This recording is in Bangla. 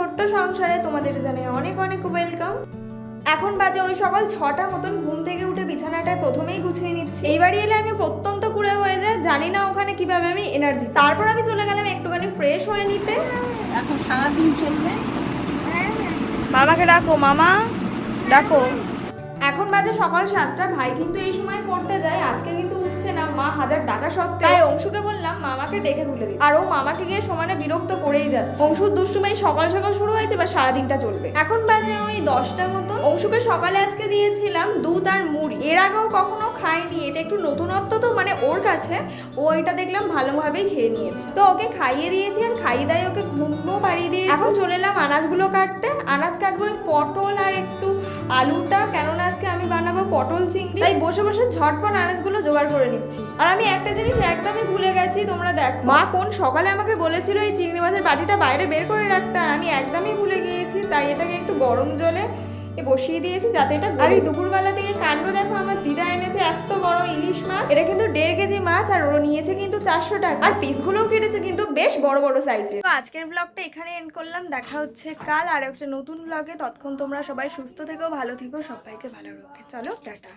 ছোট্ট সংসারে তোমাদের জানাই অনেক অনেক ওয়েলকাম এখন বাজে ওই সকাল ছটা মতন, ঘুম থেকে উঠে বিছানাটা প্রথমেই গুছিয়ে নিচ্ছি। এইবারই এলে আমি প্রত্যন্ত কুড়ে হয়ে যায় জানি না ওখানে কীভাবে আমি এনার্জি তারপর আমি চলে গেলাম একটুখানি ফ্রেশ হয়ে নিতে। এখন সারাদিন চলবে। মামাকে ডাকো, মামা। ডাকো। এখন বাজে সকাল সাতটা, ভাই কিন্তু এই সময় পড়তে যায়, আজকে হাজার টাকা সত্ত্বেও তাই অংশুকে বললাম মামাকে ডেকে তুলে দিই আর ও মামাকে গিয়ে সমানে বিরক্ত করেই যাচ্ছে। অংশুর দুষ্টুমাই সকাল সকাল শুরু হয়েছে বা সারাদিনটা চলবে। এখন বাজে ওই দশটার মতন। অংশুকে সকালে আজকে দিয়েছিলাম দুধ আর মুড়ি। এর আগেও কখনো খাইনি এটা একটু নতুনত্ব তো মানে ওর কাছে। ও এটা দেখলাম ভালোভাবেই খেয়ে নিয়েছে। তো ওকে খাইয়ে দিয়েছি আর খাইয়ে দাই ওকে ঘুমও পাড়িয়ে দিয়েছি। এখন চলে এলাম আনাজগুলো কাটতে। আনাজ কাটবো ওই পটল আর একটু আলুটা কেননা আজকে আমি বানাবো পটল চিংড়ি তাই বসে বসে ঝটপট আনাজগুলো জোগাড় করে নিচ্ছি। আর আমি একটা জিনিস একদমই ভুলে গেছি তোমরা দেখ। মা কোন সকালে আমাকে বলেছিল এই চিংড়ি মাছের বাটিটা বাইরে বের করে রাখতে আর আমি একদমই ভুলে গিয়েছি তাই এটাকে একটু গরম জলে এ বসিয়ে দিয়েছি যাতে এটা আর এই দুপুরবেলা থেকে কাণ্ড দেখো আমার দিদা এনেছে এত বড় ইলিশ মাছ। এটা কিন্তু আর ওরা নিয়েছে কিন্তু চারশো টাকা। আর পিসগুলোও কেটেছে কিন্তু বেশ বড় বড় সাইজের তো আজকের ব্লগটা এখানে এন্ড করলাম। দেখা হচ্ছে কাল আর একটা নতুন ব্লগে তৎক্ষণ তোমরা সবাই সুস্থ থেকো, ভালো থেকো, সবাইকে ভালো রাখে। চলো, টাটা।